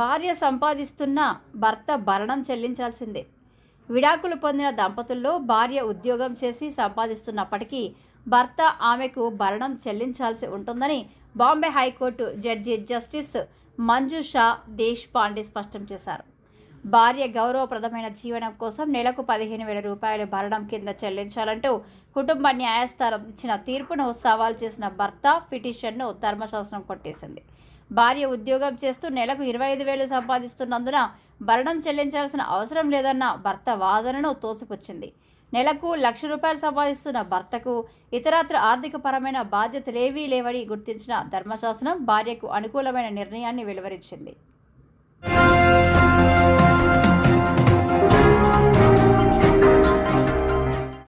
భార్య సంపాదిస్తున్న భర్త భరణం చెల్లించాల్సిందే. విడాకులు పొందిన దంపతుల్లో భార్య ఉద్యోగం చేసి సంపాదిస్తున్నప్పటికీ భర్త ఆమెకు భరణం చెల్లించాల్సి ఉంటుందని Bombay high court judge justice Manjusha Deshpande స్పష్టం చేశారు. భార్య గౌరవప్రదమైన జీవనం కోసం నెలకు పదిహేను వేల రూపాయలు భరణం కింద చెల్లించాలంటూ కుటుంబ న్యాయస్థానం ఇచ్చిన తీర్పును సవాల్ చేసిన భర్త పిటిషన్ను ధర్మశాస్త్రం కొట్టేసింది. భార్య ఉద్యోగం చేస్తూ నెలకు ఇరవై ఐదు వేలు సంపాదిస్తున్నందున భరణం చెల్లించాల్సిన అవసరం లేదన్న భర్త వాదనను తోసిపుచ్చింది. నెలకు లక్ష రూపాయలు సంపాదిస్తున్న భర్తకు ఇతరత్ర ఆర్థికపరమైన బాధ్యతలేవీ లేవని గుర్తించిన ధర్మశాస్త్రం భార్యకు అనుకూలమైన నిర్ణయాన్ని వెలువరించింది.